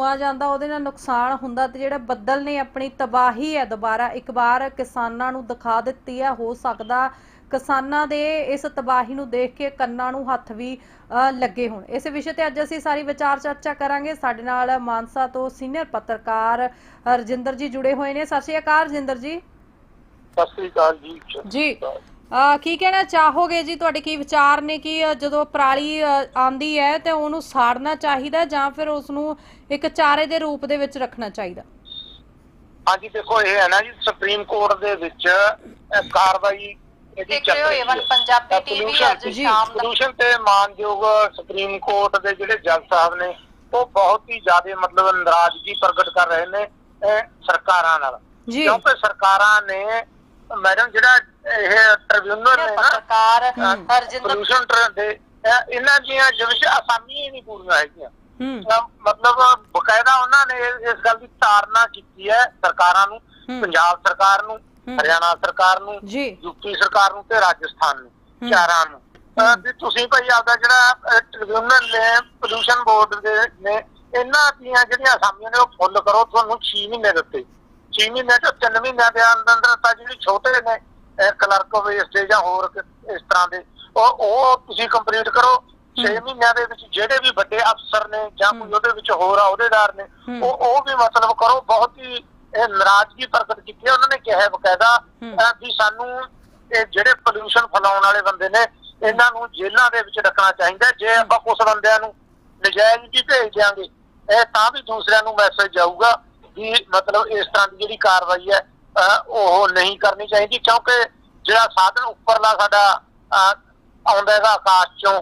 ਆ ਜਾਂਦਾ ਉਹਦੇ ਨਾਲ ਨੁਕਸਾਨ ਹੁੰਦਾ ਤੇ ਜਿਹੜੇ ਬੱਦਲ ਨੇ ਆਪਣੀ ਤਬਾਹੀ ਹੈ ਦੁਬਾਰਾ ਇੱਕ ਵਾਰ ਕਿਸਾਨਾਂ ਨੂੰ ਦਿਖਾ ਦਿੱਤੀ ਹੈ ਹੋ ਸਕਦਾ ਕਿਸਾਨਾਂ ਦੇ ਇਸ ਤਬਾਹੀ ਨੂੰ ਦੇਖ ਕੇ ਕੰਨਾਂ ਨੂੰ ਹੱਥ ਵੀ ਲੱਗੇ ਹੋਣ। ਇਸ ਵਿਸ਼ੇ ਤੇ ਅੱਜ ਅਸੀਂ ਸਾਰੀ ਵਿਚਾਰ ਚਰਚਾ ਕਰਾਂਗੇ। ਸਾਡੇ ਨਾਲ ਮਾਨਸਾ ਤੋਂ ਸੀਨੀਅਰ ਪੱਤਰਕਾਰ ਰਜਿੰਦਰ ਜੀ ਜੁੜੇ ਹੋਏ ਨੇ। ਸਤਿ ਸ਼੍ਰੀ ਅਕਾਲ ਰਜਿੰਦਰ ਜੀ। ਸਤਿ ਸ੍ਰੀ ਅਕਾਲ ਜੀ। ਜੀ। ਕੀ ਕਹਿਣਾ ਚਾਹੋਗੇ ਜੀ? ਤੁਹਾਡੇ ਕੀ ਵਿਚਾਰ ਨੇ ਕਿ ਜਦੋਂ ਪਰਾਲੀ ਆਂਦੀ ਹੈ ਤੇ ਉਹਨੂੰ ਸਾੜਨਾ ਚਾਹੀਦਾ ਜਾਂ ਫਿਰ ਉਸ ਨੂੰ ਇੱਕ ਚਾਰੇ ਦੇ ਰੂਪ ਦੇ ਵਿੱਚ ਰੱਖਣਾ ਚਾਹੀਦਾ? ਹਾਂਜੀ ਦੇਖੋ ਇਹ ਹੈ ਨਾ ਜੀ ਸੁਪਰੀਮ ਕੋਰਟ ਦੇ ਵਿੱਚ ਇਹ ਕਾਰਵਾਈ ਇਹਦੀ ਦੇਖ ਰਹੇ ਹੋ ਪੰਜਾਬੀ ਟੀਵੀ ਅੱਜ ਜੀ, ਸ਼ਾਮ ਦਾ ਪੋਲੂਸ਼ਨ ਤੇ ਮਾਨਯੋਗ ਸੁਪਰੀਮ ਕੋਰਟ ਦੇ ਜਿਹੜੇ ਜੱਜ ਸਾਹਿਬ ਨੇ ਉਹ ਬਹੁਤ ਹੀ ਜ਼ਿਆਦਾ ਮਤਲਬ ਨਾਰਾਜ਼ਗੀ ਪ੍ਰਗਟ ਕਰ ਰਹੇ ਨੇ ਸਰਕਾਰਾਂ ਨਾਲ। ਕਿਉਂਕਿ ਸਰਕਾਰਾਂ ਨੇ ਮੈਡਮ ਜਿਹੜਾ ਇਹ ਟ੍ਰਿਬਿਊਨਲ ਨੇ ਹਮ। ਹਰਜਿੰਦਰ ਪੋਲੂਸ਼ਨ ਇਹ- ਇਹਨਾਂ ਦੀਆਂ ਜਿਵੇਂ ਹੀ ਨਹੀਂ ਪੂਰੀਆਂ ਹੈਗੀਆਂ ਮਤਲਬ ਬਕਾਇਦਾ ਉਹਨਾਂ ਨੇ ਇਸ ਗੱਲ ਦੀ ਤਾੜਨਾ ਕੀਤੀ ਹੈ ਸਰਕਾਰਾਂ ਨੂੰ। ਪੰਜਾਬ ਸਰਕਾਰ ਨੂੰ। ਹਰਿਆਣਾ ਸਰਕਾਰ ਨੂੰ ਯੂਪੀ ਸਰਕਾਰ ਨੂੰ ਤੇ ਰਾਜਸਥਾਨ। ਨੂੰ ਚਾਰਾਂ ਨੂੰ ਵੀ ਤੁਸੀਂ ਭਾਈ ਆਪਦਾ ਜਿਹੜਾ ਟ੍ਰਿਬਿਊਨਲ ਨੇ ਪੋਲੂਸ਼ਨ ਬੋਰਡ ਦੇ ਨੇ ਇਹਨਾਂ ਦੀਆਂ ਜਿਹੜੀਆਂ ਅਸਾਮੀਆਂ ਨੇ ਉਹ ਫੁੱਲ ਕਰੋ ਤੁਹਾਨੂੰ 6 ਮਹੀਨੇ ਦਿੱਤੇ 6 ਮਹੀਨੇ ਤੋਂ 3 ਮਹੀਨਿਆਂ ਦੇ ਅੰਦਰ ਅੰਦਰ ਤਾਂ ਜਿਹੜੀ ਛੋਟੇ ਨੇ ਕਲਰਕ ਵੇਸਟ ਜਾਂ ਹੋਰ ਇਸ ਤਰ੍ਹਾਂ ਦੇ। ਉਹ ਉਹ ਤੁਸੀਂ ਕੰਪਲੀਟ ਕਰੋ। 6 ਮਹੀਨਿਆਂ ਦੇ ਵਿੱਚ ਜਿਹੜੇ ਵੀ ਵੱਡੇ ਅਫਸਰ ਨੇ ਜਾਂ ਕੋਈ ਉਹਦੇ ਵਿੱਚ ਹੋਰ ਅਹੁਦੇਦਾਰ ਨੇ। ਉਹ ਉਹ ਵੀ ਮਤਲਬ ਕਰੋ। ਬਹੁਤ ਹੀ ਇਹ ਨਾਰਾਜ਼ਗੀ ਪ੍ਰਗਟ ਕੀਤੀ ਉਹਨਾਂ ਨੇ ਕਿਹਾ ਬਕਾਇਦਾ ਵੀ ਸਾਨੂੰ ਇਹ ਜਿਹੜੇ ਪੋਲੂਸ਼ਨ ਫੈਲਾਉਣ ਵਾਲੇ ਬੰਦੇ ਨੇ ਇਹਨਾਂ ਨੂੰ ਜੇਲ੍ਹਾਂ ਦੇ ਵਿੱਚ ਰੱਖਣਾ ਚਾਹੀਦਾ ਜੇ ਆਪਾਂ ਕੁਝ ਬੰਦਿਆਂ ਨੂੰ ਨਜਾਇਜ਼ ਵੀ ਭੇਜ ਦਿਆਂਗੇ ਇਹ ਤਾਂ ਵੀ ਦੂਸਰਿਆਂ ਨੂੰ ਮੈਸੇਜ ਜਾਊਗਾ ਵੀ ਮਤਲਬ ਇਸ ਤਰ੍ਹਾਂ ਦੀ ਜਿਹੜੀ ਕਾਰਵਾਈ ਹੈ ਉਹ ਨਹੀਂ ਕਰਨੀ ਚਾਹੀਦੀ ਕਿਉਂਕਿ ਜਿਹੜਾ ਸਾਧਨ ਉੱਪਰਲਾ ਸਾਡਾ ਆਉਂਦਾ ਹੈਗਾ ਆਕਾਸ਼ ਚੋਂ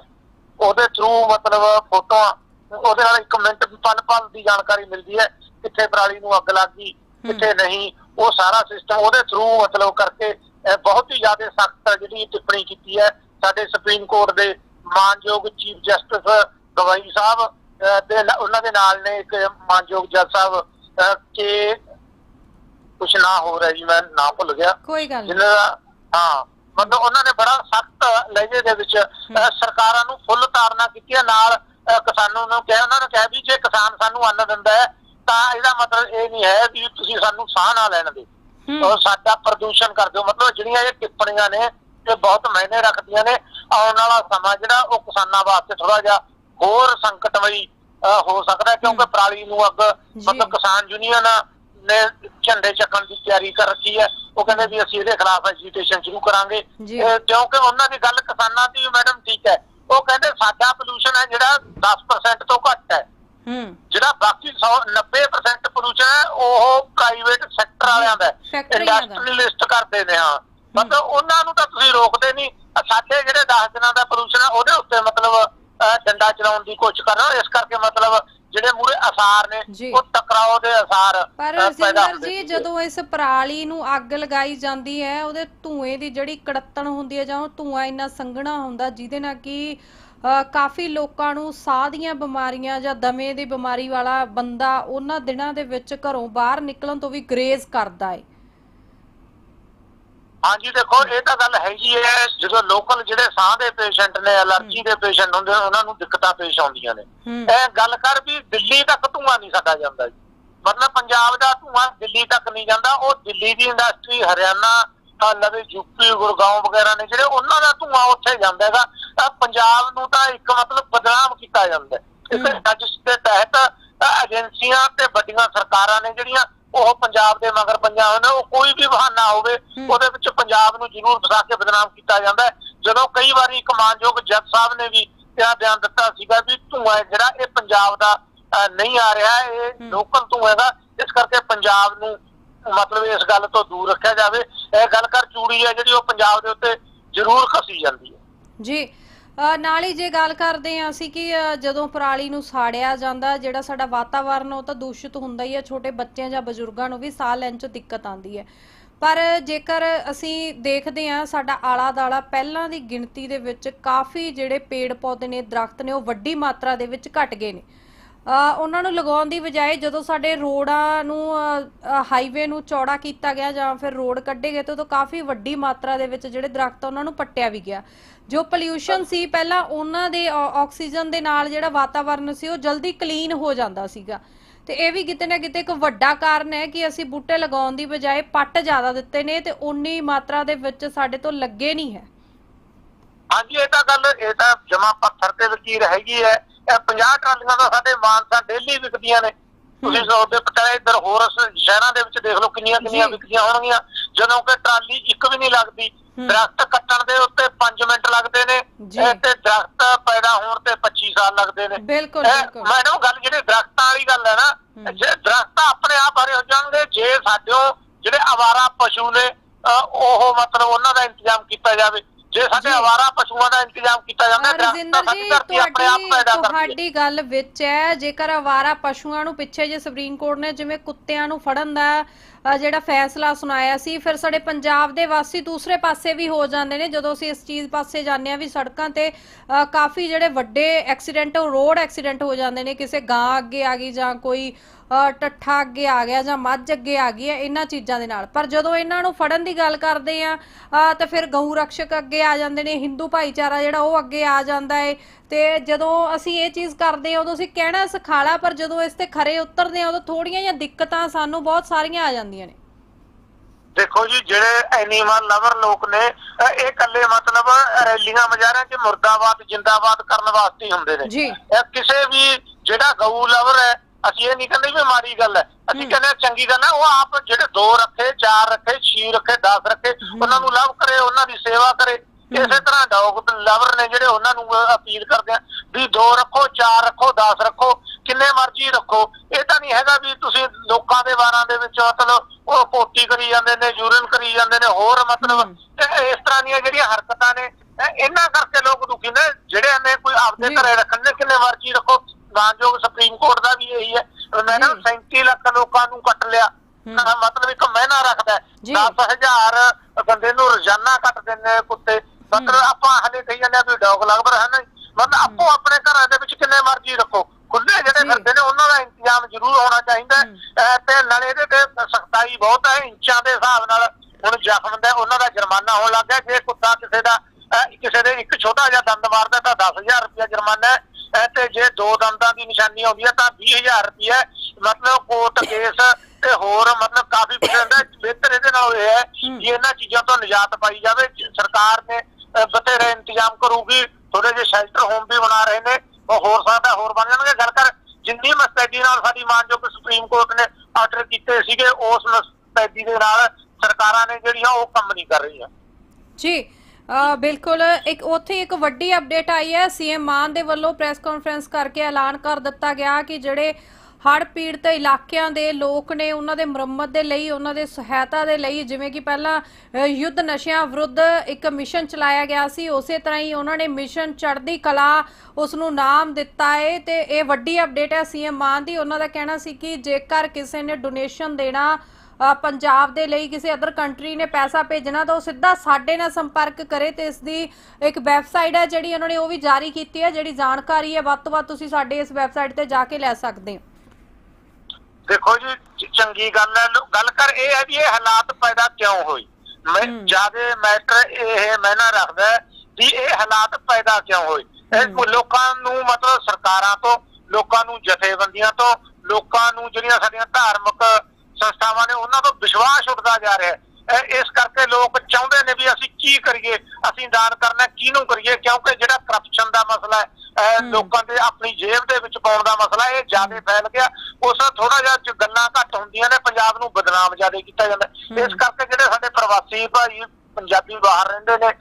ਉਹਦੇ ਥਰੂ ਮਤਲਬ ਫੋਟੋਆਂ ਉਹਦੇ ਨਾਲ ਇੱਕ ਮਿੰਟ ਪਲ ਪਲ ਦੀ ਜਾਣਕਾਰੀ ਮਿਲਦੀ ਹੈ ਕਿੱਥੇ ਪਰਾਲੀ ਨੂੰ ਅੱਗ ਲੱਗ ਗਈ ਕਿੱਥੇ ਨਹੀਂ ਉਹ ਸਾਰਾ ਸਿਸਟਮ ਉਹਦੇ ਥਰੂ ਮਤਲਬ ਕਰਕੇ ਬਹੁਤ ਹੀ ਜ਼ਿਆਦਾ ਸਖਤ ਜਿਹੜੀ ਟਿੱਪਣੀ ਕੀਤੀ ਹੈ ਸਾਡੇ ਸੁਪਰੀਮ ਕੋਰਟ ਦੇ ਮਾਨਯੋਗ ਚੀਫ ਜਸਟਿਸ ਗਵਾਈ ਸਾਹਿਬ ਲ- ਉਹਨਾਂ ਦੇ ਨਾਲ ਨੇ ਇੱਕ ਮਾਨਯੋਗ ਜੱਜ ਸਾਹਿਬ ਕੇ ਕੁਛ ਨਾ ਹੋ ਰਿਹਾ ਜੀ ਮੈਂ ਨਾਂ ਭੁੱਲ ਗਿਆ। ਕੋਈ ਗੱਲ ਨਹੀਂ ਜਿਨ੍ਹਾਂ ਦਾ ਹਾਂ ਮਤਲਬ ਉਹਨਾਂ ਨੇ ਬੜਾ ਸਖਤ ਲਹਿਜੇ ਦੇ ਵਿੱਚ ਅਹ, ਸਰਕਾਰਾਂ ਨੂੰ ਫੁੱਲ ਤਾੜਨਾ ਕੀਤੀ ਹੈ ਨਾਲ ਅਹ, ਕਿਸਾਨਾਂ ਨੂੰ ਕਿਹਾ ਉਹਨਾਂ ਨੇ ਕਿਹਾ ਵੀ ਜੇ ਕਿਸਾਨ ਸਾਨੂੰ ਅੰਨ ਦਿੰਦਾ ਹੈ ਤਾਂ ਇਹਦਾ ਮਤਲਬ ਇਹ ਨਹੀਂ ਹੈ ਵੀ ਤੁਸੀਂ ਸਾਨੂੰ ਸਾਹ ਨਾ ਲੈਣ ਦੇ ਹੂੰ। ਔਰ ਸਾਡਾ ਪ੍ਰਦੂਸ਼ਣ ਕਰ ਦਿਓ। ਮਤਲਬ ਜਿਹੜੀਆਂ ਇਹ ਟਿੱਪਣੀਆਂ ਨੇ ਇਹ ਬਹੁਤ ਮਾਇਨੇ ਰੱਖਦੀਆਂ ਨੇ। ਆਉਣ ਵਾਲਾ ਸਮਾਂ ਜਿਹੜਾ ਉਹ ਕਿਸਾਨਾਂ ਵਾਸਤੇ ਥੋੜਾ ਜਿਹਾ ਹੋਰ ਸੰਕਟਮਈ ਹੋ ਸਕਦਾ ਹੈ ਕਿਉਂਕਿ ਪਰਾਲੀ ਨੂੰ ਅੱਗ ਜੀ। ਮਤਲਬ ਕਿਸਾਨ ਯੂਨੀਅਨ ਨੇ ਝੰਡੇ ਚੱਕਣ ਦੀ ਤਿਆਰੀ ਕਰ ਰੱਖੀ ਹੈ। ਉਹ ਕਹਿੰਦੇ ਵੀ ਅਸੀਂ ਇਹਦੇ ਖਿਲਾਫ ਐਜੀਟੇਸ਼ਨ ਸ਼ੁਰੂ ਕਰਾਂਗੇ। ਕਿਉਂਕਿ ਉਹਨਾਂ ਦੀ ਗੱਲ ਕਿਸਾਨਾਂ ਦੀ ਮੈਡਮ ਠੀਕ ਹੈ। ਉਹ ਕਹਿੰਦੇ ਸਾਡਾ ਪੋਲੂਸ਼ਨ ਹੈ ਜਿਹੜਾ 10% ਤੋਂ ਘੱਟ ਹੈ। ਹੂੰ। ਜਿਹੜਾ ਬਾਕੀ 100 90% ਪੋਲੂਸ਼ਨ ਹੈ ਉਹ ਪ੍ਰਾਈਵੇਟ ਸੈਕਟਰ ਵਾਲਿਆਂ ਦਾ। ਇੰਡਸਟਰੀਅਲਿਸਟ ਕਰਦੇ ਨੇ ਹਾਂ। ਮਤਲਬ ਉਹਨਾਂ ਨੂੰ ਤਾਂ ਤੁਸੀਂ ਰੋਕਦੇ ਨਹੀਂ। ਸਾਡੇ ਜਿਹੜੇ 10 ਦਿਨਾਂ ਦਾ ਪੋਲੂਸ਼ਨ ਹੈ ਉਹਦੇ ਉੱਤੇ ਮਤਲਬ ਡੰਡਾ ਚਲਾਉਣ ਦੀ ਕੋਸ਼ਿਸ਼ ਕਰ ਰਹੇ ਹੋ। ਇਸ ਕਰਕੇ ਮਤਲਬ ਜਿਹੜੇ ਮੂਰੇ ਅਸਾਰ। ਨੇ ਉਹ ਟਕਰਾਓ ਦੇ ਅਸਾਰ ਪਰ ਰਜਿੰਦਰ ਜੀ। ਜਦੋਂ ਇਸ ਪਰਾਲੀ ਨੂੰ ਅੱਗ ਲਗਾਈ ਜਾਂਦੀ ਹੈ ਉਹਦੇ ਧੂਏ ਦੀ ਜਿਹੜੀ ਕੜੱਤਣ ਹੁੰਦੀ ਹੈ ਜਾਂ ਉਹ ਧੂਆ ਇੰਨਾ ਸੰਘਣਾ ਹੁੰਦਾ ਜਿਹਦੇ ਨਾਲ ਕਿ ਕਾਫੀ ਲੋਕਾਂ ਨੂੰ ਸਾਹ ਦੀਆਂ ਬਿਮਾਰੀਆਂ ਜਾਂ ਦਮੇ ਦੀ ਬਿਮਾਰੀ ਵਾਲਾ ਬੰਦਾ ਉਹਨਾਂ ਦਿਨਾਂ ਦੇ ਵਿੱਚ ਘਰੋਂ ਬਾਹਰ ਨਿਕਲਣ ਤੋਂ ਵੀ ਗਰੇਜ਼ ਕਰਦਾ ਹੈ ਹਾਂਜੀ ਦੇਖੋ ਇਹ ਤਾਂ ਗੱਲ ਹੈਗੀ ਹੈ ਜਦੋਂ ਲੋਕਲ ਜਿਹੜੇ ਸਾਹ ਦੇ ਪੇਸ਼ੈਂਟ ਨੇ ਅਲਰਜੀ ਦੇ ਪੇਸ਼ੈਂਟ ਹੁੰਦੇ ਨੇ ਉਹਨਾਂ ਨੂੰ ਦਿੱਕਤਾਂ ਪੇਸ਼ ਆਉਂਦੀਆਂ ਨੇ। ਇਹ ਗੱਲ ਕਰ ਵੀ ਦਿੱਲੀ ਤੱਕ ਧੂਆਂ ਨਹੀਂ ਸਾਡਾ ਜਾਂਦਾ ਜੀ। ਮਤਲਬ ਪੰਜਾਬ ਦਾ ਧੂਆਂ ਦਿੱਲੀ ਤੱਕ ਨਹੀਂ ਜਾਂਦਾ ਉਹ ਦਿੱਲੀ ਦੀ ਇੰਡਸਟਰੀ ਹਰਿਆਣਾ ਲਵੇ ਯੂਪੀ ਗੁਰਗਾਉਂ ਵਗੈਰਾ ਨੇ ਜਿਹੜੇ ਉਹਨਾਂ ਦਾ ਧੂਆਂ ਉੱਥੇ ਜਾਂਦਾ ਹੈਗਾ। ਤਾਂ ਪੰਜਾਬ ਨੂੰ ਤਾਂ ਇੱਕ ਮਤਲਬ ਬਦਨਾਮ ਕੀਤਾ ਜਾਂਦਾ ਇਸ। ਰਜਿਸਟਰ ਦੇ ਤਹਿਤ ਏਜੰਸੀਆਂ ਤੇ ਵੱਡੀਆਂ ਸਰਕਾਰਾਂ ਨੇ ਜਿਹੜੀਆਂ ਉਹ ਪੰਜਾਬ ਦੇ ਮਗਰ ਪੰਜਾਬ ਨੇ ਉਹ ਕੋਈ ਵੀ ਬਹਾਨਾ ਹੋਵੇ। ਉਹਦੇ ਵਿੱਚ ਪੰਜਾਬ ਨੂੰ ਜ਼ਰੂਰ ਫਸਾ ਕੇ ਬਦਨਾਮ ਕੀਤਾ ਜਾਂਦਾ ਜਦੋਂ ਕਈ ਵਾਰੀ ਇੱਕ ਮਾਨਯੋਗ ਜੱਜ ਸਾਹਿਬ ਨੇ ਵੀ ਇਹ ਬਿਆਨ ਦਿੱਤਾ ਸੀਗਾ ਵੀ ਧੂਆਂ ਜਿਹੜਾ ਇਹ ਪੰਜਾਬ ਦਾ ਨਹੀਂ ਆ ਰਿਹਾ ਇਹ। ਲੋਕਲ ਧੂਆਂ ਦਾ ਇਸ ਕਰਕੇ ਪੰਜਾਬ ਨੂੰ ਮਤਲਬ ਇਸ ਗੱਲ ਤੋਂ ਦੂਰ ਰੱਖਿਆ ਜਾਵੇ ਇਹ ਗੱਲ ਕਰ ਚੂੜੀ ਹੈ ਜਿਹੜੀ ਉਹ ਪੰਜਾਬ ਦੇ ਉੱਤੇ ਜ਼ਰੂਰ ਖਸੀ ਜਾਂਦੀ ਹੈ ਜੀ ਨਾਲ ਹੀ ਜੇ ਗੱਲ ਕਰਦੇ ਹਾਂ ਅਸੀਂ ਕਿ ਜਦੋਂ ਪਰਾਲੀ ਨੂੰ ਸਾੜਿਆ ਜਾਂਦਾ, ਜਿਹੜਾ ਸਾਡਾ ਵਾਤਾਵਰਨ ਉਹ ਤਾਂ ਦੂਸ਼ਿਤ ਹੁੰਦਾ ਹੀ ਹੈ, ਛੋਟੇ ਬੱਚਿਆਂ ਜਾਂ ਬਜ਼ੁਰਗਾਂ ਨੂੰ ਵੀ ਸਾਹ ਲੈਣ 'ਚ ਦਿੱਕਤ ਆਉਂਦੀ ਹੈ। ਪਰ ਜੇਕਰ ਅਸੀਂ ਦੇਖਦੇ ਹਾਂ, ਸਾਡਾ ਆਲਾ ਦਾਲਾ ਪਹਿਲਾਂ ਦੀ ਗਿਣਤੀ ਦੇ ਵਿੱਚ ਕਾਫੀ ਜਿਹੜੇ ਪੇੜ ਪੌਦੇ ਨੇ, ਦਰਖਤ ਨੇ, ਉਹ ਵੱਡੀ ਮਾਤਰਾ ਦੇ ਵਿੱਚ ਘਟ ਗਏ ਨੇ। ਉਹਨਾਂ ਨੂੰ ਲਗਾਉਣ ਦੀ ਬਜਾਏ ਜਦੋਂ ਸਾਡੇ ਰੋਡਾਂ ਨੂੰ ਹਾਈਵੇ ਨੂੰ ਚੌੜਾ ਕੀਤਾ ਗਿਆ ਜਾਂ ਫਿਰ ਰੋਡ ਕੱਢੇ ਗਏ ਤੇ ਕਾਫੀ ਵੱਡੀ ਮਾਤਰਾ ਦੇ ਵਿੱਚ ਜਿਹੜੇ ਦਰਖਤ ਉਹਨਾਂ ਨੂੰ ਪੱਟਿਆ ਵੀ ਗਿਆ। ਜੋ ਪੋਲਿਊਸ਼ਨ ਸੀ, ਪਹਿਲਾਂ ਉਹਨਾਂ ਦੇ ਆਕਸੀਜਨ ਦੇ ਨਾਲ ਜਿਹੜਾ ਵਾਤਾਵਰਨ ਸੀ, ਉਹ ਜਲਦੀ ਕਲੀਨ ਹੋ ਜਾਂਦਾ ਸੀਗਾ। ਤੇ ਇਹ ਵੀ ਕਿਤੇ ਨਾ ਕਿਤੇ ਇੱਕ ਵੱਡਾ ਕਾਰਨ ਹੈ ਕਿ ਅਸੀਂ ਬੂਟੇ ਲਗਾਉਣ ਦੀ ਬਜਾਏ ਪੱਟ ਜ਼ਿਆਦਾ ਦਿੱਤੇ ਨੇ ਤੇ ਉਨੀ ਮਾਤਰਾ ਦੇ ਵਿੱਚ ਸਾਡੇ ਤੋਂ ਲੱਗੇ ਨਹੀਂ ਹੈ। ਹਾਂਜੀ, ਇਹ ਤਾਂ ਗੱਲ, ਇਹ ਤਾਂ ਜਮਾ ਪੱਥਰ ਤੇ ਲਕੀਰ ਹੈਗੀ ਹੈ। ਇਹ 50 ਟਰਾਲੀਆਂ ਤਾਂ ਸਾਡੇ ਮਾਨਸਾ ਡੇਲੀ ਵਿਕਦੀਆਂ ਨੇ। ਤੁਸੀਂ ਸੋਚਦੇ ਪਟਾਏ ਇੱਧਰ ਹੋਰ ਸ਼ਹਿਰਾਂ ਦੇ ਵਿੱਚ ਦੇਖ ਲਓ ਕਿੰਨੀਆਂ ਕਿੰਨੀਆਂ। ਵਿਕਦੀਆਂ ਹੋਣਗੀਆਂ। ਜਦੋਂ ਕਿ ਟਰਾਲੀ ਇੱਕ ਵੀ ਨਹੀਂ ਲੱਗਦੀ। ਦਰਖਤ ਕੱਟਣ ਦੇ ਉੱਤੇ 5 ਮਿੰਟ ਲੱਗਦੇ ਨੇ। ਤੇ ਦਰਖਤ ਪੈਦਾ ਹੋਣ ਤੇ 25 ਸਾਲ ਲੱਗਦੇ ਨੇ। ਬਿਲਕੁਲ ਮੈਨੂੰ ਗੱਲ ਜਿਹੜੇ ਦਰਖਤਾਂ ਵਾਲੀ ਗੱਲ ਹੈ ਨਾ। ਜੇ ਦਰਖਤ ਆਪਣੇ ਆਪ ਹਰੇ ਹੋ ਜਾਣਗੇ ਜੇ ਸਾਡਿਓ ਜਿਹੜੇ ਆਵਾਰਾ ਪਸ਼ੂ ਨੇ ਉਹ ਮਤਲਬ ਉਹਨਾਂ ਦਾ ਇੰਤਜ਼ਾਮ ਕੀਤਾ ਜਾਵੇ। ਜੇ ਸਾਡੇ। ਆਵਾਰਾ ਪਸ਼ੂਆਂ ਦਾ ਇੰਤਜ਼ਾਮ ਕੀਤਾ ਜਾਂਦਾ ਦਰਖਤ ਤਾਂ ਰਜਿੰਦਰ ਸਾਡੀ ਜੀ ਧਰਤੀ ਆਪਣੇ ਆਪ ਤੁਹਾਡੀ ਪੈਦਾ ਕਰਦੀ ਹੈ ਤੁਹਾਡੀ ਗੱਲ ਵਿੱਚ ਹੈ ਜੇਕਰ ਆਵਾਰਾ ਪਸ਼ੂਆਂ ਨੂੰ ਪਿੱਛੇ ਜੇ ਸੁਪਰੀਮ ਕੋਰਟ ਨੇ ਜਿਵੇਂ ਕੁੱਤਿਆਂ ਨੂੰ ਫੜਨ ਦਾ ਅ, ਜਿਹੜਾ ਫੈਸਲਾ ਸੁਣਾਇਆ ਸੀ ਫਿਰ ਸਾਡੇ ਪੰਜਾਬ ਦੇ ਵਾਸੀ ਦੂਸਰੇ ਪਾਸੇ ਵੀ ਹੋ ਜਾਂਦੇ ਨੇ ਜਦੋਂ ਅਸੀਂ ਇਸ ਚੀਜ਼ ਪਾਸੇ ਜਾਂਦੇ ਆ ਵੀ ਸੜਕਾਂ ਤੇ ਅ, ਕਾਫੀ ਜਿਹੜੇ ਵੱਡੇ ਐਕਸੀਡੈਂਟ ਰੋਡ ਐਕਸੀਡੈਂਟ ਹੋ ਜਾਂਦੇ ਨੇ ਕਿਸੇ ਗਾਂ ਅੱਗੇ ਆ ਗਈ ਜਾਂ ਕੋਈ ਟੱਠਾ ਅੱਗੇ ਆ ਗਿਆ ਜਾਂ ਮੱਝ ਅੱਗੇ ਆ ਗਈ ਹੈ ਇਹਨਾਂ ਚੀਜ਼ਾਂ ਦੇ ਨਾਲ। ਪਰ ਜਦੋਂ ਇਹਨਾਂ ਨੂੰ ਫੜਨ ਦੀ ਗੱਲ ਕਰਦੇ ਆ ਤਾਂ ਫਿਰ ਗਊ ਰਕਸ਼ਕ ਅੱਗੇ ਆ ਜਾਂਦੇ ਨੇ ਹਿੰਦੂ ਭਾਈਚਾਰਾ ਜਿਹੜਾ ਉਹ ਅੱਗੇ ਆ ਜਾਂਦਾ ਹੈ। ਤੇ ਜਦੋਂ ਅਸੀਂ ਇਹ ਚੀਜ਼ ਕਰਦੇ ਆ ਉਦੋਂ ਅਸੀਂ ਕਹਿਣਾ ਸਿਖਾਲਾ ਪਰ ਜਦੋਂ ਇਸ ਤੇ ਖਰੇ ਉਤਰਦੇ ਆ ਉਦੋਂ ਥੋੜੀਆਂ ਜਿਹੀਆਂ ਦਿੱਕਤਾਂ ਸਾਨੂੰ ਬਹੁਤ ਸਾਰੀਆਂ ਆ ਜਾਂਦੀਆਂ ਨੇ। ਦੇਖੋ ਜੀ ਜਿਹੜੇ ਐਨੀਮਲ ਲਵਰ ਲੋਕ ਨੇ ਇਹ ਇਕੱਲੇ ਮਤਲਬ ਰੈਲੀਆਂ ਮਜਾਰਿਆਂ 'ਚ ਮੁਰਦਾਬਾਦ ਜਿੰਦਾਬਾਦ ਕਰਨ ਵਾਸਤੇ ਹੀ ਹੁੰਦੇ ਨੇ। ਜੀ। ਇਹ ਕਿਸੇ ਵੀ ਜਿਹੜਾ ਗਊ ਲਵਰ ਹੈ ਅਸੀਂ ਇਹ ਨਹੀਂ ਕਹਿੰਦੇ ਵੀ ਮਾੜੀ ਗੱਲ ਹੈ। ਅਸੀਂ। ਕਹਿੰਦੇ ਚੰਗੀ ਗੱਲ ਹੈ ਉਹ ਆਪ ਜਿਹੜੇ ਦੋ ਰੱਖੇ ਚਾਰ ਰੱਖੇ ਛੇ ਰੱਖੇ 10 ਰੱਖੇ ਉਹਨਾਂ ਨੂੰ ਲਵ ਕਰੇ ਉਹਨਾਂ ਦੀ ਸੇਵਾ ਕਰੇ। ਇਸੇ ਤਰ੍ਹਾਂ ਡੌਗ ਲਵਰ ਨੇ ਜਿਹੜੇ ਉਹਨਾਂ ਨੂੰ ਅਪੀਲ ਕਰਦੇ ਆ ਵੀ ਦੋ ਰੱਖੋ ਚਾਰ ਰੱਖੋ 10 ਰੱਖੋ ਕਿੰਨੇ ਮਰਜ਼ੀ ਰੱਖੋ। ਇਹ ਤਾਂ ਨਹੀਂ ਹੈਗਾ ਵੀ ਤੁਸੀਂ ਲੋਕਾਂ ਦੇ ਵਾਰਾਂ ਦੇ ਵਿੱਚ ਮਤਲਬ ਉਹ ਪੋਟੀ ਕਰੀ ਜਾਂਦੇ ਨੇ ਯੂਰਿਨ ਕਰੀ ਜਾਂਦੇ ਨੇ ਹੋਰ ਮਤਲਬ ਇਸ ਤਰ੍ਹਾਂ ਦੀਆਂ ਜਿਹੜੀਆਂ ਹਰਕਤਾਂ ਨੇ ਇਹ- ਇਹਨਾਂ ਕਰਕੇ ਲੋਕ ਦੁਖੀ ਨੇ ਜਿਹੜੇ ਨੇ ਕੋਈ ਆਪਦੇ। ਘਰੇ ਰੱਖਣ ਨੇ ਕਿੰਨੇ ਮਰਜ਼ੀ ਰੱਖੋ। ਮਾਨਯੋਗ ਸੁਪਰੀਮ ਕੋਰਟ ਦਾ ਵੀ ਇਹੀ ਹੈ ਮੈਂ ਨਾ ਜੀ। 37 ਲੱਖ ਲੋਕਾਂ ਨੂੰ ਕੱਟ ਲਿਆ ਹੂੰ। ਮਤਲਬ ਇੱਕ ਮਹੀਨਾ ਰੱਖਦਾ ਜੀ। 10000 ਬੰਦੇ ਨੂੰ ਰੋਜ਼ਾਨਾ ਕੱਟ ਦਿੰਦੇ ਨੇ ਕੁੱਤੇ ਮਤਲਬ ਆਪਾਂ ਹਲੇ ਕਹੀ ਜਾਂਦੇ ਆ ਵੀ ਡੌਗ ਲਗਭਗ ਹਨ ਮਤਲਬ ਆਪੋ ਆਪਣੇ ਘਰਾਂ ਦੇ ਵਿੱਚ ਕਿੰਨੇ ਮਰਜ਼ੀ ਰੱਖੋ ਖੁੱਲੇ ਜਿਹੜੇ। ਫਿਰਦੇ ਨੇ ਉਹਨਾਂ ਦਾ ਇੰਤਜ਼ਾਮ ਜ਼ਰੂਰ ਹੋਣਾ ਚਾਹੀਦਾ ਹੈ। ਹੂੰ। ਤੇ ਨਾਲੇ ਇਹਦੇ ਤੇ ਸਖਤਾਈ ਬਹੁਤ ਹੈ ਇੰਚਾਂ ਦੇ ਹਿਸਾਬ ਨਾਲ ਹੁਣ ਜ਼ਖਮ ਦਾ ਉਹਨਾਂ ਦਾ ਜੁਰਮਾਨਾ ਹੋਣ ਲੱਗ ਗਿਆ ਜੇ ਕੁੱਤਾ ਕਿਸੇ ਦਾ ਕਿਸੇ ਦੇ ਇੱਕ ਛੋਟਾ ਜਿਹਾ ਦੰਦ ਮਾਰਦਾ ਤਾਂ 10000 ਰੁਪਇਆ ਜੁਰਮਾਨਾ ਹੈ ਤੇ ਜੇ ਦੋ ਦੰਦਾਂ ਦੀ ਨਿਸ਼ਾਨੀ ਆਉਂਦੀ ਹੈ ਤਾਂ 20000 ਰੁਪਇਆ ਮਤਲਬ ਕੋਰਟ ਕੇਸ ਤੇ ਹੋਰ ਮਤਲਬ ਕਾਫੀ ਕੁਝ ਹੈ। ਬਿਹਤਰ ਇਹਦੇ ਨਾਲ ਇਹ ਹੈ ਕਿ ਇਹਨਾਂ ਚੀਜ਼ਾਂ ਤੋਂ ਨਿਜਾਤ ਪਾਈ ਜਾਵੇ। ਸਰਕਾਰ ਨੇ ਅਹ ਇੰਤਜ਼ਾਮ ਕਰੂਗੀ। ਥੋੜੇ ਜਿਹੇ ਸ਼ੈਲਟਰ ਹੋਮ ਵੀ ਬਣਾ ਰਹੇ ਨੇ। ਉਹ ਹੋਰ ਸਕਦਾ ਹੋਰ ਬਣ ਜਾਣਗੇ। ਗੱਲ ਕਰ, ਜਿੰਨੀ ਮਸਤੈਦੀ ਨਾਲ ਸਾਡੀ ਮਾਨਯੋਗ ਸੁਪਰੀਮ ਕੋਰਟ ਨੇ ਆਰਡਰ ਕੀਤੇ ਸੀਗੇ, ਉਸ ਮਸਤੈਦੀ ਦੇ ਨਾਲ ਸਰਕਾਰਾਂ ਨੇ ਜਿਹੜੀਆਂ ਉਹ ਕੰਮ ਨਹੀਂ ਕਰ ਰਹੀਆਂ। ਜੀ ਬਿਲਕੁਲ, ਇੱਕ ਉੱਥੇ ਇੱਕ ਵੱਡੀ ਅਪਡੇਟ ਆਈ ਹੈ। ਸੀਐਮ ਮਾਨ ਦੇ ਵੱਲੋਂ ਪ੍ਰੈਸ ਕਾਨਫਰੰਸ ਕਰਕੇ ਐਲਾਨ ਕਰ ਦਿੱਤਾ ਗਿਆ ਕਿ ਜਿਹੜੇ ਹੜ੍ਹ ਪੀੜਤ ਇਲਾਕਿਆਂ ਦੇ ਲੋਕ ਨੇ, ਉਹਨਾਂ ਦੇ ਮੁਰੰਮਤ ਦੇ ਲਈ, ਉਹਨਾਂ ਦੇ ਸਹਾਇਤਾ ਦੇ ਲਈ, ਜਿਵੇਂ ਕਿ ਪਹਿਲਾਂ ਯੁੱਧ ਨਸ਼ਿਆਂ ਵਿਰੁੱਧ ਇੱਕ ਮਿਸ਼ਨ ਚਲਾਇਆ ਗਿਆ ਸੀ, ਉਸੇ ਤਰ੍ਹਾਂ ਹੀ ਉਹਨਾਂ ਨੇ ਮਿਸ਼ਨ ਚੜ੍ਹਦੀ ਕਲਾ ਉਸ ਨੂੰ ਨਾਮ ਦਿੱਤਾ ਹੈ ਤੇ ਇਹ ਵੱਡੀ ਅਪਡੇਟ ਹੈ। ਸੀਐਮ ਮਾਨ ਦੀ ਉਹਨਾਂ ਦਾ ਕਹਿਣਾ ਸੀ ਕਿ ਜੇਕਰ ਕਿਸੇ ਨੇ ਡੋਨੇਸ਼ਨ ਦੇਣਾ ਪੰਜਾਬ ਦੇ ਲਈ ਕਿਸੇ ਅਦਰ ਕੰਟਰੀ ਨੇ ਪੈਸਾ ਭੇਜਣਾ ਤਾਂ ਉਹ ਸਿੱਧਾ ਸਾਡੇ ਨਾਲ ਸੰਪਰਕ ਕਰੇ ਤੇ ਇਸ ਦੀ ਇੱਕ ਵੈਬਸਾਈਟ ਹੈ ਜਿਹੜੀ ਉਹਨਾਂ ਨੇ ਉਹ ਵੀ ਜਾਰੀ ਕੀਤੀ ਹੈ ਜਿਹੜੀ ਜਾਣਕਾਰੀ ਹੈ ਵੱਧ ਤੋਂ ਵੱਧ ਤੁਸੀਂ ਸਾਡੇ ਇਸ ਵੈਬਸਾਈਟ ਤੇ ਜਾ ਕੇ ਲੈ ਸਕਦੇ ਹੋ ਦੇਖੋ ਜੀ ਚੰਗੀ ਗੱਲ ਹੈ ਗੱਲ ਕਰ ਇਹ ਹੈ ਵੀ ਇਹ ਹਾਲਾਤ ਪੈਦਾ ਕਿਉਂ ਹੋਈ ਮੈਂ। ਜਿਆਦੇ ਮੈਟਰ ਇਹ ਮੈਨਾ ਰੱਖਦਾ ਵੀ ਇਹ ਹਾਲਾਤ ਪੈਦਾ ਕਿਉਂ ਹੋਏ ਇਹ। ਲੋਕਾਂ ਨੂੰ ਮਤਲਬ ਸਰਕਾਰਾਂ ਤੋਂ ਲੋਕਾਂ ਨੂੰ ਜਥੇਬੰਦੀਆਂ ਤੋਂ ਲੋਕਾਂ ਨੂੰ ਜਿਹੜੀਆਂ ਸਾਡੀਆਂ ਧਾਰਮਿਕ ਸੰਸਥਾਵਾਂ ਨੇ ਉਹਨਾਂ ਤੋਂ ਵਿਸ਼ਵਾਸ ਉੱਠਦਾ ਜਾ ਰਿਹਾ ਹੈ ਇਸ ਕਰਕੇ ਲੋਕ ਚਾਹੁੰਦੇ ਨੇ ਵੀ ਅਸੀਂ ਕੀ ਕਰੀਏ ਅਸੀਂ ਦਾਨ ਕਰਨਾ ਕਿਹਨੂੰ ਕਰੀਏ ਕਿਉਂਕਿ ਜਿਹੜਾ ਕਰਪਸ਼ਨ ਦਾ ਮਸਲਾ ਹੈ। ਲੋਕਾਂ ਦੇ ਆਪਣੀ ਜੇਬ ਦੇ ਵਿੱਚ ਪਾਉਣ ਦਾ ਮਸਲਾ ਇਹ ਜ਼ਿਆਦਾ ਫੈਲ ਗਿਆ ਉਸ ਥੋੜਾ ਜਿਹਾ ਗੱਲਾਂ ਘੱਟ ਹੁੰਦੀਆਂ ਨੇ ਪੰਜਾਬ ਨੂੰ ਬਦਨਾਮ ਜ਼ਿਆਦਾ ਕੀਤਾ ਜਾਂਦਾ। ਇਸ ਕਰਕੇ ਜਿਹੜੇ ਸਾਡੇ ਪ੍ਰਵਾਸੀ ਭਾਈ ਪੰਜਾਬੀ ਬਾਹਰ ਰਹਿੰਦੇ ਨੇ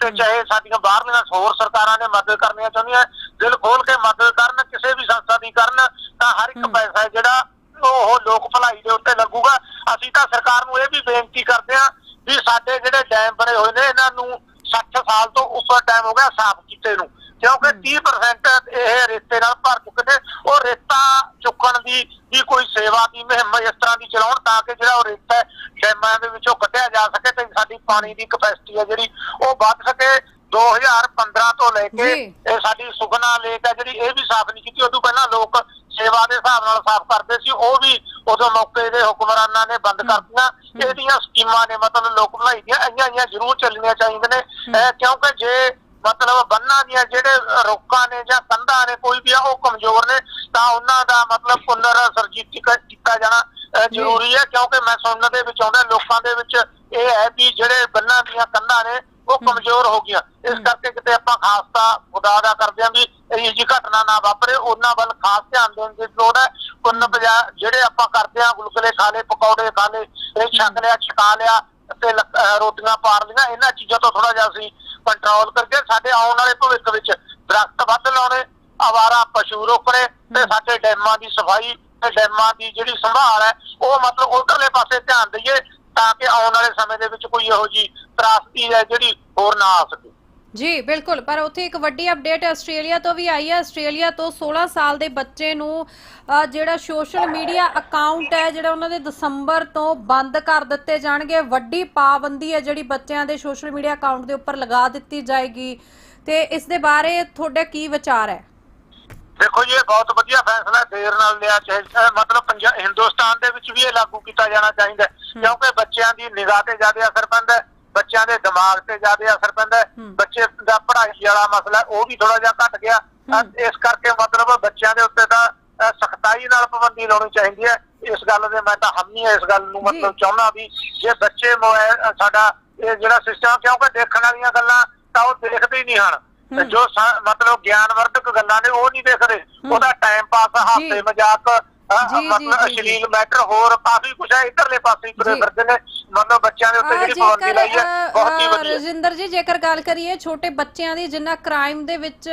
ਤੇ ਚਾਹੇ ਸਾਡੀਆਂ ਬਾਹਰਲੀਆਂ ਹੋਰ ਸਰਕਾਰਾਂ ਨੇ ਮਦਦ ਕਰਨੀਆਂ ਚਾਹੁੰਦੀਆਂ ਦਿਲ ਖੋਲ ਕੇ ਮਦਦ ਕਰਨ ਕਿਸੇ ਵੀ ਸੰਸਥਾ ਦੀ ਕਰਨ ਤਾਂ ਹਰ ਇੱਕ। ਪੈਸਾ ਜਿਹੜਾ ਉਹ ਲੋਕ ਭਲਾਈ ਦੇ ਉੱਤੇ ਲੱਗੂਗਾ। ਅਸੀਂ ਤਾਂ ਸਰਕਾਰ ਨੂੰ ਇਹ ਵੀ ਬੇਨਤੀ ਕਰਦੇ ਹਾਂ ਵੀ ਸਾਡੇ ਜਿਹੜੇ ਡੈਮ ਬਣੇ ਹੋਏ ਨੇ ਇਹਨਾਂ ਨੂੰ 60 ਸਾਲ ਤੋਂ ਉੱਪਰ ਟਾਈਮ ਹੋ ਗਿਆ ਸਾਫ਼ ਕੀਤੇ ਨੂੰ। ਕਿਉਂਕਿ 30% ਇਹ ਰੇਤੇ ਨਾਲ ਭਰ ਚੁੱਕੇ ਨੇ। ਉਹ ਰੇਤਾ ਚੁੱਕਣ ਦੀ ਵੀ ਕੋਈ ਸੇਵਾ ਦੀ ਮੁਹਿੰਮ ਇਸ ਤਰ੍ਹਾਂ ਦੀ ਚਲਾਉਣ ਤਾਂ ਕਿ ਜਿਹੜਾ ਉਹ ਰੇਤਾ ਹੈ, ਡੈਮਾਂ ਦੇ ਵਿੱਚੋਂ ਕੱਢਿਆ ਜਾ ਸਕੇ ਤੇ ਸਾਡੀ ਪਾਣੀ ਦੀ ਕਪੈਸਿਟੀ ਹੈ ਜਿਹੜੀ ਉਹ ਵੱਧ ਸਕੇ। 2015 ਤੋਂ ਲੈ ਕੇ ਜੀ। ਇਹ ਸਾਡੀ ਸੁਖਨਾ ਲੇਕ ਹੈ ਜਿਹੜੀ ਇਹ ਵੀ ਸਾਫ਼ ਨਹੀਂ ਕੀਤੀ। ਉਦੋਂ ਪਹਿਲਾਂ ਲੋਕ ਸੇਵਾ ਦੇ ਹਿਸਾਬ ਨਾਲ ਸਾਫ਼ ਕਰਦੇ ਸੀ। ਉਹ ਵੀ ਉਦੋਂ ਮੌਕੇ ਦੇ ਹੁਕਮਰਾਨਾਂ ਨੇ ਬੰਦ ਕਰਤੀਆਂ। ਇਹਦੀਆਂ ਸਕੀਮਾਂ ਨੇ ਮਤਲਬ ਲੋਕ ਭਲਾਈ ਦੀਆਂ। ਆਈਆਂ ਆਈਆਂ ਜ਼ਰੂਰ ਚੱਲਣੀਆਂ ਚਾਹੀਦੀਆਂ ਨੇ। ਕਿਉਂਕਿ ਜੇ ਮਤਲਬ ਬੰਨਾਂ ਦੀਆਂ ਜਿਹੜੇ ਰੋਕਾਂ ਨੇ ਜਾਂ ਕੰਧਾਂ ਨੇ ਕੋਈ ਵੀ ਆ ਉਹ ਕਮਜ਼ੋਰ ਨੇ ਤਾਂ ਉਹਨਾਂ ਦਾ ਮਤਲਬ ਪੁਨਰ ਸਰਜੀਤ ਕੀਤਾ ਜਾਣਾ ਅਹ, ਜ਼ਰੂਰੀ ਹੈ। ਕਿਉਂਕਿ ਮੈਂ ਸੁਣਨ ਦੇ ਵਿੱਚ ਆਉਂਦਾ ਲੋਕਾਂ ਦੇ ਵਿੱਚ ਇਹ ਹੈ ਵੀ ਜਿਹੜੇ ਬੰਨਾਂ ਦੀਆਂ ਕੰਧਾਂ ਨੇ ਉਹ ਕਮਜ਼ੋਰ ਹੋ ਗਈਆਂ। ਇਸ ਕਰਕੇ ਕਿਤੇ ਆਪਾਂ ਖਾਸ ਤਾਂ ਖੁਦਾ ਦਾ ਕਰਦੇ ਹਾਂ ਵੀ ਇਹ ਜੀ ਘਟਨਾ ਨਾ ਵਾਪਰੇ। ਉਹਨਾਂ ਵੱਲ ਖਾਸ ਧਿਆਨ ਦੇਣ ਦੀ ਲੋੜ ਹੈ। ਬਜਾ ਜਿਹੜੇ ਆਪਾਂ ਕਰਦੇ ਹਾਂ ਗੁਲਗੁਲੇ ਖਾ ਲਏ ਪਕੌੜੇ ਖਾ ਲਏ ਇਹ ਛਕ ਲਿਆ ਛਕਾ ਲਿਆ ਤੇ ਰੋਟੀਆਂ ਪਾਰ ਲਈਆਂ। ਇਹਨਾਂ ਚੀਜ਼ਾਂ ਤੋਂ ਥੋੜਾ ਜਿਹਾ ਅਸੀਂ ਕੰਟਰੋਲ ਕਰਕੇ ਸਾਡੇ ਆਉਣ ਵਾਲੇ ਭਵਿੱਖ ਵਿੱਚ ਦਰਖਤ ਵੱਧ ਲਾਉਣੇ ਆਵਾਰਾ ਪਸ਼ੂ ਰੋਕਣੇ ਤੇ ਸਾਡੇ ਡੈਮਾਂ ਦੀ ਸਫ਼ਾਈ ਤੇ ਡੈਮਾਂ ਦੀ ਜਿਹੜੀ ਸੰਭਾਲ ਹੈ ਉਹ ਮਤਲਬ ਉਧਰਲੇ ਪਾਸੇ ਧਿਆਨ ਦਈਏ। ਤਾਂ ਕਿ ਆਉਣ ਵਾਲੇ ਸਮੇਂ ਦੇ ਵਿੱਚ ਕੋਈ ਇਹੋ ਜੀ ਤਰਾਸਦੀ ਹੈ ਜਿਹੜੀ ਹੋਰ ਨਾ ਆ ਸਕੇ। ਜੀ ਬਿਲਕੁਲ। ਪਰ ਉੱਥੇ ਇੱਕ ਵੱਡੀ ਅਪਡੇਟ ਆਸਟ੍ਰੇਲੀਆ ਤੋਂ ਵੀ ਆਈ ਹੈ। ਆਸਟ੍ਰੇਲੀਆ ਤੋਂ 16 ਸਾਲ ਦੇ ਬੱਚੇ ਨੂੰ ਅ, ਜਿਹੜਾ ਸੋਸ਼ਲ ਮੀਡੀਆ ਅਕਾਊਂਟ ਹੈ ਜਿਹੜਾ ਉਹਨਾਂ ਦੇ ਦਸੰਬਰ ਤੋਂ ਬੰਦ ਕਰ ਦਿੱਤੇ ਜਾਣਗੇ। ਵੱਡੀ ਪਾਬੰਦੀ ਹੈ ਜਿਹੜੀ ਬੱਚਿਆਂ ਦੇ ਸੋਸ਼ਲ ਮੀਡੀਆ ਅਕਾਊਂਟ ਦੇ ਉੱਪਰ ਲਗਾ ਦਿੱਤੀ ਜਾਏਗੀ। ਤੇ ਇਸ ਦੇ ਬਾਰੇ ਤੁਹਾਡਾ ਕੀ ਵਿਚਾਰ ਹੈ? ਦੇਖੋ ਜੀ ਇਹ ਬਹੁਤ ਵਧੀਆ ਫੈਸਲਾ ਦੇਰ ਨਾਲ ਲਿਆ ਚਾਹੀਦਾ ਮਤਲਬ ਪੰਜਾ ਹਿੰਦੁਸਤਾਨ ਦੇ ਵਿੱਚ ਵੀ ਇਹ ਲਾਗੂ ਕੀਤਾ ਜਾਣਾ ਚਾਹੀਦਾ ਕਿਉਂਕਿ ਬੱਚਿਆਂ ਦੀ ਨਿਗਾਹ ਤੇ ਜ਼ਿਆਦਾ ਅਸਰ ਪੈਂਦਾ ਹੈ ਬੱਚਿਆਂ ਦੇ ਦਿਮਾਗ ਤੇ ਜ਼ਿਆਦਾ ਅਸਰ ਪੈਂਦਾ। ਬੱਚੇ ਦਾ ਪੜ੍ਹਾਈ ਵਾਲਾ ਮਸਲਾ ਉਹ ਵੀ ਥੋੜਾ ਜਿਹਾ ਘਟ ਗਿਆ। ਇਸ ਕਰਕੇ ਮਤਲਬ ਬੱਚਿਆਂ ਦੇ ਉੱਤੇ ਤਾਂ ਸਖਤਾਈ ਨਾਲ ਪਾਬੰਦੀ ਲਾਉਣੀ ਚਾਹੀਦੀ ਹੈ। ਇਸ ਗੱਲ ਦੇ ਮੈਂ ਤਾਂ ਹਾਮੀ ਇਸ ਗੱਲ ਨੂੰ ਮਤਲਬ ਚਾਹੁੰਦਾ ਵੀ ਜੇ ਬੱਚੇ ਸਾਡਾ ਇਹ ਜਿਹੜਾ ਸਿਸਟਮ ਕਿਉਂਕਿ ਦੇਖਣ ਵਾਲੀਆਂ ਗੱਲਾਂ ਤਾਂ ਉਹ ਦੇਖਦੇ ਹੀ ਨਹੀਂ ਹਨ। ਤੇ ਜੋ ਸਾ- ਮਤਲਬ ਗਿਆਨਵਰਧਕ ਗੱਲਾਂ ਨੇ ਉਹ ਨਹੀਂ ਦੇਖਦੇ। ਉਹਦਾ ਟਾਈਮ ਪਾਸ ਹਾਸੇ ਮਜ਼ਾਕ ਜੀ, ਜੀ, ਮਤਲਬ ਜੀ, ਜੀ। ਅਸ਼ਲੀਲ ਮੈਟਰ ਹੋਰ ਕਾਫੀ ਕੁਝ ਹੈ? ਇਧਰਲੇ ਪਾਸੇ ਤੁਰੇ ਜੀ। ਫਿਰਦੇ ਨੇ। ਮਤਲਬ ਬੱਚਿਆਂ ਦੇ ਉੱਤੇ ਜਿਹੜੀ ਪਾਬੰਦੀ ਜੇਕਰ ਲਾਈ ਹੈ ਬਹੁਤ ਹੀ ਅ, ਵਧੀਆ। ਰਜਿੰਦਰ ਜੀ ਜੇਕਰ ਗੱਲ ਕਰੀਏ ਛੋਟੇ ਬੱਚਿਆਂ ਦੀ ਜਿੰਨਾ ਕ੍ਰਾਈਮ ਦੇ ਵਿੱਚ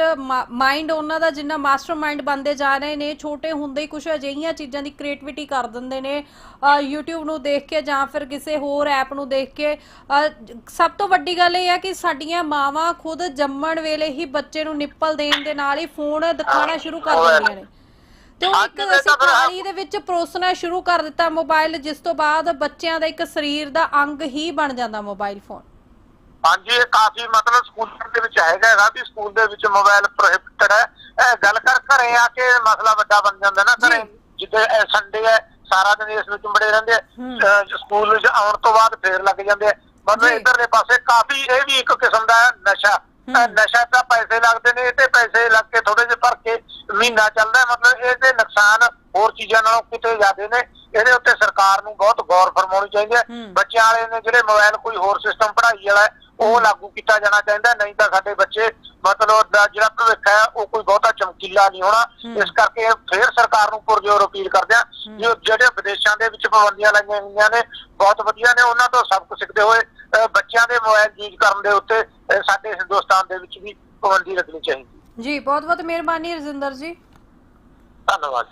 ਮਾਈਂਡ ਉਹਨਾਂ ਦਾ ਜਿੰਨਾ ਮਾਸਟਰ ਮਾਈਂਡ ਬਣਦੇ ਜਾ ਰਹੇ ਨੇ ਛੋਟੇ ਹੁੰਦੇ ਹੀ ਕੁਝ ਅਜਿਹੀਆਂ ਚੀਜ਼ਾਂ ਦੀ ਕ੍ਰੀਏਟੀਵਿਟੀ ਕਰ ਦਿੰਦੇ ਨੇ ਅ, YouTube ਨੂੰ ਦੇਖ ਕੇ ਜਾਂ ਫਿਰ ਕਿਸੇ ਹੋਰ ਐਪ ਨੂੰ ਦੇਖ ਕੇ ਅ, ਜ- ਸਭ ਤੋਂ ਵੱਡੀ ਗੱਲ ਇਹ ਹੈ ਕਿ ਸਾਡੀਆਂ ਮਾਵਾਂ ਖੁਦ ਜੰਮਣ ਵੇਲੇ ਹੀ ਬੱਚੇ ਨੂੰ ਨਿੱਪਲ ਦੇਣ ਦੇ ਨਾਲ ਹੀ ਫੋਨ ਦਿਖਾਉਣਾ ਸ਼ੁਰੂ ਕਰ ਦਿੰਦੀਆਂ ਨੇ। ਤੇ ਉਹ ਇੱਕ ਅਸੀਂ ਥਾਲੀ ਦੇ ਵਿੱਚ ਪਰੋਸਣਾ ਸ਼ੁਰੂ ਕਰ ਦਿੱਤਾ ਮੋਬਾਈਲ ਜਿਸ ਤੋਂ ਬਾਅਦ ਬੱਚਿਆਂ ਦਾ ਇੱਕ ਸਰੀਰ ਦਾ ਅੰਗ ਹੀ ਬਣ ਜਾਂਦਾ ਮੋਬਾਈਲ ਫੋਨ। ਹਾਂਜੀ ਇਹ ਕਾਫੀ ਮਤਲਬ ਸਕੂਲਾਂ ਦੇ ਵਿੱਚ ਹੈਗਾ ਹੈਗਾ ਵੀ ਸਕੂਲ ਦੇ ਵਿੱਚ ਮੋਬਾਈਲ ਪ੍ਰੋਹਿਬਿਟਡ ਹੈ। ਇਹ ਗੱਲ ਕਰ ਘਰੇ ਆ ਕੇ ਮਸਲਾ ਵੱਡਾ ਬਣ ਜਾਂਦਾ ਨਾ ਘਰੇ। ਜਿੱਦੇ ਸੰਡੇ ਹੈ ਸਾਰਾ ਦਿਨ ਇਸ ਵਿੱਚ ਮੜੇ ਰਹਿੰਦੇ ਸਕੂਲ ਵਿੱਚ ਆਉਣ ਤੋਂ ਬਾਅਦ ਫੇਰ ਲੱਗ ਜਾਂਦੇ ਆ। ਮਤਲਬ। ਇਧਰਲੇ ਪਾਸੇ ਕਾਫੀ ਇਹ ਵੀ ਇੱਕ ਕਿਸਮ ਦਾ ਨਸ਼ਾ। ਅਹ ਨਸ਼ਾ ਤਾਂ ਪੈਸੇ ਲੱਗਦੇ ਨੇ ਇਹ ਤੇ ਪੈਸੇ ਲੱਗ ਕੇ ਥੋੜੇ ਜਿਹੇ ਭਰ ਕੇ ਮਹੀਨਾ ਚੱਲਦਾ ਹੈ। ਮਤਲਬ ਇਹ ਤੇ ਨੁਕਸਾਨ ਹੋਰ ਚੀਜ਼ਾਂ ਨਾਲੋਂ ਕਿਤੇ ਜ਼ਿਆਦੇ ਨੇ ਇਹਦੇ ਉੱਤੇ ਸਰਕਾਰ ਨੂੰ ਬਹੁਤ ਗੌਰ ਫਰਮਾਉਣੀ ਚਾਹੀਦੀ ਹੈ। ਬੱਚਿਆਂ ਵਾਲੇ ਨੇ ਜਿਹੜੇ ਮੋਬਾਈਲ ਕੋਈ ਹੋਰ ਸਿਸਟਮ ਪੜ੍ਹਾਈ ਵਾਲਾ ਉਹ ਲਾਗੂ ਕੀਤਾ ਜਾਣਾ ਚਾਹੀਦਾ। ਨਹੀਂ ਤਾਂ ਸਾਡੇ ਬੱਚੇ ਮਤਲਬ ਦਾ ਜਿਹੜਾ ਭਵਿੱਖ ਹੈ ਉਹ ਕੋਈ ਬਹੁਤਾ ਚਮਕੀਲਾ ਨਹੀਂ ਹੋਣਾ। ਇਸ ਕਰਕੇ ਫੇਰ ਸਰਕਾਰ ਨੂੰ ਪੁਰਜੋਰ ਅਪੀਲ ਕਰਦੇ ਆ ਜਿਹੜੇ ਵਿਦੇਸ਼ਾਂ ਦੇ ਵਿੱਚ ਪਾਬੰਦੀਆਂ ਲਾਈਆਂ ਗਈਆਂ ਨੇ ਬਹੁਤ ਵਧੀਆ ਨੇ ਉਹਨਾਂ ਤੋਂ ਸਬਕ ਸਿੱਖਦੇ ਹੋਏ ਬੱਚਿਆਂ ਦੇ ਮੋਬਾਈਲ ਯੂਜ਼ ਕਰਨ ਦੇ ਉੱਤੇ ਸਾਡੇ ਹਿੰਦੁਸਤਾਨ ਦੇ ਵਿੱਚ ਵੀ ਪਾਬੰਦੀ ਲੱਗਣੀ ਚਾਹੀਦੀ। ਜੀ ਬਹੁਤ ਬਹੁਤ ਮਿਹਰਬਾਨੀ ਰਜਿੰਦਰ ਜੀ। ਧੰਨਵਾਦ।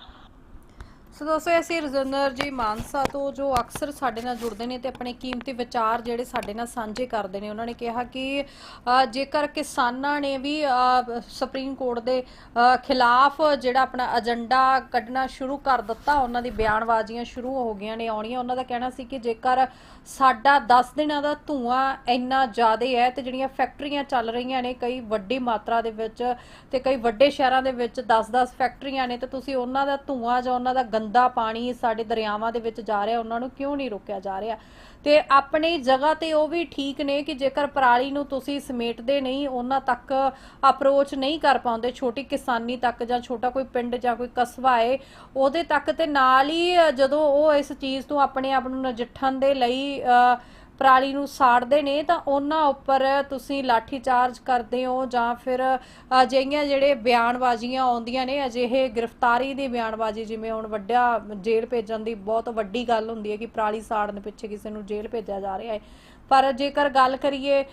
ਸੋ ਦੋਸਤੋ ਅਸੀਂ ਰਜਿੰਦਰ ਜੀ ਮਾਨਸਾ ਤੋਂ, ਜੋ ਅਕਸਰ ਸਾਡੇ ਨਾਲ ਜੁੜਦੇ ਨੇ ਤੇ ਆਪਣੇ ਕੀਮਤੀ ਵਿਚਾਰ ਜਿਹੜੇ ਸਾਡੇ ਨਾਲ ਸਾਂਝੇ ਕਰਦੇ ਨੇ। ਉਹਨਾਂ ਨੇ ਕਿਹਾ ਕਿ ਜੇਕਰ ਕਿਸਾਨਾਂ ਨੇ ਵੀ ਸੁਪਰੀਮ ਕੋਰਟ ਦੇ ਖਿਲਾਫ ਜਿਹੜਾ ਆਪਣਾ ਏਜੰਡਾ ਕੱਢਣਾ ਸ਼ੁਰੂ ਕਰ ਦਿੱਤਾ, ਉਹਨਾਂ ਦੀ ਬਿਆਨਬਾਜ਼ੀਆਂ ਸ਼ੁਰੂ ਹੋ ਗਈਆਂ ਨੇ, ਆਉਣੀਆਂ, ਉਹਨਾਂ ਦਾ ਕਹਿਣਾ ਸੀ ਕਿ ਜੇਕਰ ਸਾਡਾ 10 ਦਿਨਾਂ ਦਾ ਧੂਆਂ ਇੰਨਾ ਜ਼ਿਆਦਾ ਹੈ ਤੇ ਜਿਹੜੀਆਂ ਫੈਕਟਰੀਆਂ ਚੱਲ ਰਹੀਆਂ ਨੇ, ਕਈ ਵੱਡੀ ਮਾਤਰਾ ਦੇ ਵਿੱਚ ਤੇ ਕਈ ਵੱਡੇ ਸ਼ਹਿਰਾਂ ਦੇ ਵਿੱਚ 10-10 ਫੈਕਟਰੀਆਂ ਨੇ, ਤੇ ਤੁਸੀਂ ਉਹਨਾਂ ਦਾ ਧੂਆਂ ਜਾਂ ਉਹਨਾਂ ਦਾ ਗੰਦਾ ਪਾਣੀ ਸਾਡੇ ਦਰਿਆਵਾਂ ਦੇ ਵਿੱਚ ਜਾ ਰਿਹਾ ਉਹਨਾਂ ਨੂੰ ਕਿਉਂ ਨਹੀਂ ਰੋਕਿਆ ਜਾ ਰਿਹਾ? ਤੇ ਆਪਣੀ ਜਗ੍ਹਾ ਤੇ ਉਹ ਵੀ ਠੀਕ ਨੇ ਕਿ ਜੇਕਰ ਪਰਾਲੀ ਨੂੰ ਤੁਸੀਂ ਸਮੇਟਦੇ ਨਹੀਂ ਉਹਨਾਂ ਤੱਕ ਅਪਰੋਚ ਨਹੀਂ ਕਰ ਪਾਉਂਦੇ ਛੋਟੀ ਕਿਸਾਨੀ ਤੱਕ ਜਾਂ ਛੋਟਾ ਕੋਈ ਪਿੰਡ ਜਾਂ ਕੋਈ ਕਸਬਾ ਏ ਉਹਦੇ ਤੱਕ ਤੇ ਨਾਲ ਹੀ ਜਦੋਂ ਉਹ ਇਸ ਚੀਜ਼ ਤੋਂ ਆਪਣੇ ਆਪ ਨੂੰ ਨਜਿੱਠਣ ਦੇ ਲਈ ਅ, ਪਰਾਲੀ ਨੂੰ ਸਾੜਦੇ ਨੇ, ਤਾਂ ਉਹਨਾਂ ਉੱਪਰ ਤੁਸੀਂ ਲਾਠੀ ਚਾਰਜ ਕਰਦੇ ਹੋ ਜਾਂ ਫਿਰ ਅਜਿਹੀਆਂ ਜਿਹੜੇ ਬਿਆਨਬਾਜ਼ੀਆਂ ਆਉਂਦੀਆਂ ਨੇ, ਅਜਿਹੇ ਗ੍ਰਿਫਤਾਰੀ ਦੀ ਬਿਆਨਬਾਜ਼ੀ, ਜਿਵੇਂ ਹੁਣ ਵੱਡਾ ਜੇਲ੍ਹ ਭੇਜਣ ਦੀ ਬਹੁਤ ਵੱਡੀ ਗੱਲ ਹੁੰਦੀ ਹੈ ਕਿ ਪਰਾਲੀ ਸਾੜਨ ਪਿੱਛੇ ਕਿਸੇ ਨੂੰ ਜੇਲ੍ਹ ਭੇਜਿਆ ਜਾ ਰਿਹਾ ਹੈ। ਪਰ ਜੇਕਰ ਗੱਲ ਕਰੀਏ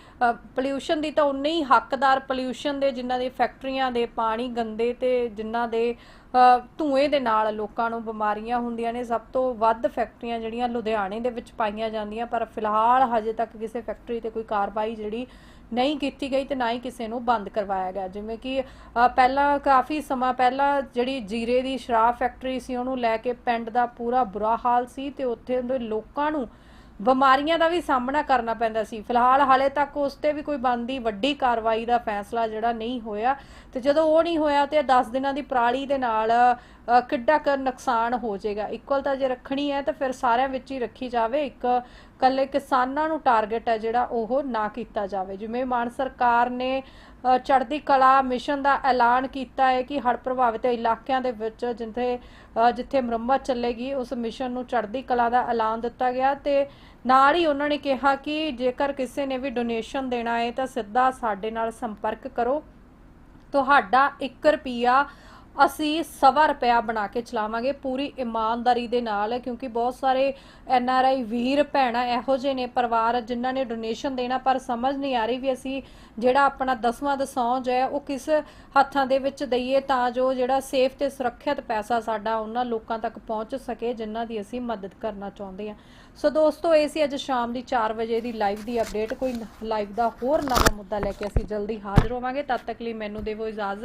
ਪੋਲਿਊਸ਼ਨ ਦੀ ਤਾਂ ਉਨੇ ਹੀ ਹੱਕਦਾਰ ਪੋਲਿਊਸ਼ਨ ਦੇ ਜਿਨ੍ਹਾਂ ਦੇ ਫੈਕਟਰੀਆਂ ਦੇ ਪਾਣੀ ਗੰਦੇ ਤੇ ਜਿਨ੍ਹਾਂ ਦੇ ਅ, ਧੂਏ ਦੇ ਨਾਲ ਲੋਕਾਂ ਨੂੰ ਬਿਮਾਰੀਆਂ ਹੁੰਦੀਆਂ ਨੇ ਸਭ ਤੋਂ ਵੱਧ ਫੈਕਟਰੀਆਂ ਜਿਹੜੀਆਂ ਲੁਧਿਆਣੇ ਦੇ ਵਿੱਚ ਪਾਈਆਂ ਜਾਂਦੀਆਂ ਪਰ ਫਿਲਹਾਲ ਹਜੇ ਤੱਕ ਕਿਸੇ ਫੈਕਟਰੀ ਤੇ ਕੋਈ ਕਾਰਵਾਈ ਜਿਹੜੀ ਨਹੀਂ ਕੀਤੀ ਗਈ ਤੇ ਨਾ ਹੀ ਕਿਸੇ ਨੂੰ ਬੰਦ ਕਰਵਾਇਆ ਗਿਆ। ਜਿਵੇਂ ਕਿ ਪਹਿਲਾਂ ਕਾਫੀ ਸਮਾਂ ਪਹਿਲਾਂ ਜਿਹੜੀ ਜੀਰੇ ਦੀ ਸ਼ਰਾਬ ਫੈਕਟਰੀ ਸੀ ਉਹਨੂੰ ਲੈ ਕੇ ਪਿੰਡ ਦਾ ਪੂਰਾ ਬੁਰਾ ਹਾਲ ਸੀ ਤੇ ਉੱਥੇ ਦੇ ਲੋਕਾਂ ਨੂੰ ਬਿਮਾਰੀਆਂ ਦਾ ਵੀ ਸਾਹਮਣਾ ਕਰਨਾ ਪੈਂਦਾ ਸੀ। ਫਿਲਹਾਲ ਹਾਲੇ ਤੱਕ ਉਸ ਤੇ ਵੀ ਕੋਈ ਬੰਦੀ ਵੱਡੀ ਕਾਰਵਾਈ ਦਾ ਫੈਸਲਾ ਜਿਹੜਾ ਨਹੀਂ ਹੋਇਆ ਤੇ ਜਦੋਂ ਉਹ ਨਹੀਂ ਹੋਇਆ ਤੇ 10 ਦਿਨਾਂ ਦੀ ਪਰਾਲੀ ਦੇ ਨਾਲ ਕਿੱਡਾ ਕੁ ਨੁਕਸਾਨ ਹੋ ਜਾਏਗਾ। ਇਕੁਅਲ ਤਾਂ ਜੇ ਰੱਖਣੀ ਹੈ ਤਾਂ ਫਿਰ ਸਾਰਿਆਂ ਵਿੱਚ ਹੀ ਰੱਖੀ ਜਾਵੇ। ਇੱਕ ਕੱਲੇ ਕਿਸਾਨਾਂ ਨੂੰ ਟਾਰਗੇਟ ਹੈ ਜਿਹੜਾ ਉਹ ਨਾ ਕੀਤਾ ਜਾਵੇ। ਜਿਵੇਂ ਮਾਨ ਸਰਕਾਰ ਨੇ ਚੜ੍ਹਦੀ ਕਲਾ ਮਿਸ਼ਨ ਦਾ ਐਲਾਨ ਕੀਤਾ ਹੈ ਕਿ ਹੜ੍ਹ ਪ੍ਰਭਾਵਿਤ ਇਲਾਕਿਆਂ ਦੇ ਵਿੱਚ ਜਿੱਥੇ ਜਿੱਥੇ ਮੁਰੰਮਤ ਚੱਲੇਗੀ, ਉਸ ਮਿਸ਼ਨ ਨੂੰ ਚੜ੍ਹਦੀ ਕਲਾ ਦਾ ਐਲਾਨ ਦਿੱਤਾ ਗਿਆ ਤੇ ਨਾਲ ਹੀ ਉਹਨਾਂ ਨੇ ਕਿਹਾ ਕਿ ਜੇਕਰ ਕਿਸੇ ਨੇ ਵੀ ਡੋਨੇਸ਼ਨ ਦੇਣਾ ਹੈ ਤਾਂ ਸਿੱਧਾ ਸਾਡੇ ਨਾਲ ਸੰਪਰਕ ਕਰੋ। ਤੁਹਾਡਾ 1 ਰੁਪਿਆ ਅਸੀਂ ਸਵਾ ਰੁਪਿਆ ਬਣਾ ਕੇ ਚਲਾਵਾਂਗੇ ਪੂਰੀ ਇਮਾਨਦਾਰੀ ਦੇ ਨਾਲ, ਕਿਉਂਕਿ ਬਹੁਤ ਸਾਰੇ ਐਨ ਆਰ ਆਈ ਵੀਰ ਭੈਣਾਂ ਇਹੋ ਜਿਹੇ ਨੇ, ਪਰਿਵਾਰ ਜਿਨ੍ਹਾਂ ਨੇ ਡੋਨੇਸ਼ਨ ਦੇਣਾ, ਪਰ ਸਮਝ ਨਹੀਂ ਆ ਰਹੀ ਵੀ ਅਸੀਂ ਜਿਹੜਾ ਆਪਣਾ ਦਸਵਾਂ ਦਸੌਂਜ ਹੈ, ਉਹ ਕਿਸ ਹੱਥਾਂ ਦੇ ਵਿੱਚ ਦਈਏ ਤਾਂ ਜੋ ਜਿਹੜਾ ਸੇਫ ਤੇ ਸੁਰੱਖਿਅਤ ਪੈਸਾ ਸਾਡਾ ਉਹਨਾਂ ਲੋਕਾਂ ਤੱਕ ਪਹੁੰਚ ਸਕੇ ਜਿਨ੍ਹਾਂ ਦੀ ਅਸੀਂ ਮਦਦ ਕਰਨਾ ਚਾਹੁੰਦੇ ਹਾਂ। ਸੋ ਦੋਸਤੋ, ਇਹ ਸੀ ਅੱਜ ਸ਼ਾਮ ਦੀ 4 ਵਜੇ ਦੀ ਲਾਈਵ ਦੀ ਅਪਡੇਟ ਕੋਈ ਲਾਈਵ ਦਾ ਹੋਰ ਨਵਾਂ ਮੁੱਦਾ ਲੈ ਕੇ ਅਸੀਂ ਜਲਦੀ ਹਾਜ਼ਰ ਹੋਵਾਂਗੇ। ਤਦ ਤੱਕ ਲਈ ਮੈਨੂੰ ਦੇਵੋ ਇਜਾਜ਼ਤ।